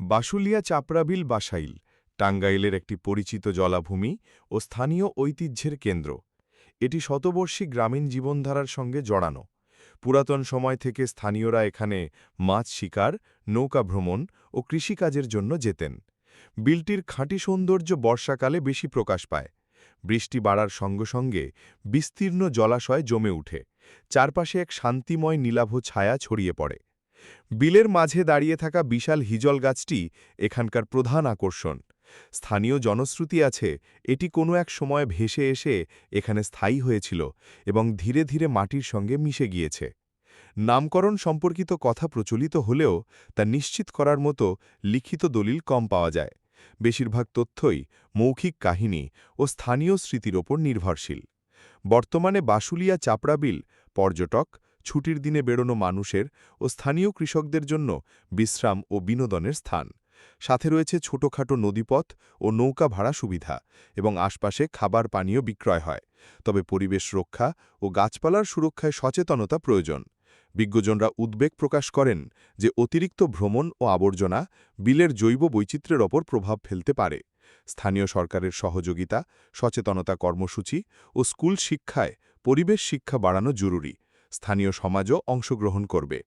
বাসুলিয়া চাপড়াবিল বাসাইল, টাঙ্গাইলের একটি পরিচিত জলাভূমি ও স্থানীয় ঐতিহ্যের কেন্দ্র। এটি শতবর্ষী গ্রামীণ জীবনধারার সঙ্গে জড়ানো। পুরাতন সময় থেকে স্থানীয়রা এখানে মাছ শিকার, নৌকা ভ্রমণ ও কৃষিকাজের জন্য যেতেন। বিলটির খাঁটি সৌন্দর্য বর্ষাকালে বেশি প্রকাশ পায়। বৃষ্টি বাড়ার সঙ্গে সঙ্গে বিস্তীর্ণ জলাশয় জমে উঠে। চারপাশে এক শান্তিময় নীলাভ ছায়া ছড়িয়ে পড়ে। বিলের মাঝে দাঁড়িয়ে থাকা বিশাল হিজল গাছটি এখানকার প্রধান আকর্ষণ। স্থানীয় জনশ্রুতি আছে, এটি কোনো এক সময় ভেসে এসে এখানে স্থায়ী হয়েছিল এবং ধীরে ধীরে মাটির সঙ্গে মিশে গিয়েছে। নামকরণ সম্পর্কিত কথা প্রচলিত হলেও তা নিশ্চিত করার মতো লিখিত দলিল কম পাওয়া যায়। বেশিরভাগ তথ্যই মৌখিক কাহিনী ও স্থানীয় স্মৃতির ওপর নির্ভরশীল। বর্তমানে বাসুলিয়া চাপড়াবিল পর্যটক ছুটির দিনে বেরোনো মানুষের ও স্থানীয় কৃষকদের জন্য বিশ্রাম ও বিনোদনের স্থান। সাথে রয়েছে ছোটখাটো নদীপথ ও নৌকা ভাড়া সুবিধা এবং আশপাশে খাবার পানীয় বিক্রয় হয়। তবে পরিবেশ রক্ষা ও গাছপালার সুরক্ষায় সচেতনতা প্রয়োজন। বিজ্ঞজনরা উদ্বেগ প্রকাশ করেন যে অতিরিক্ত ভ্রমণ ও আবর্জনা বিলের জৈব বৈচিত্র্যের ওপর প্রভাব ফেলতে পারে। স্থানীয় সরকারের সহযোগিতা, সচেতনতা কর্মসূচি ও স্কুল শিক্ষায় পরিবেশ শিক্ষা বাড়ানো জরুরি। স্থানীয় সমাজও অংশগ্রহণ করবে।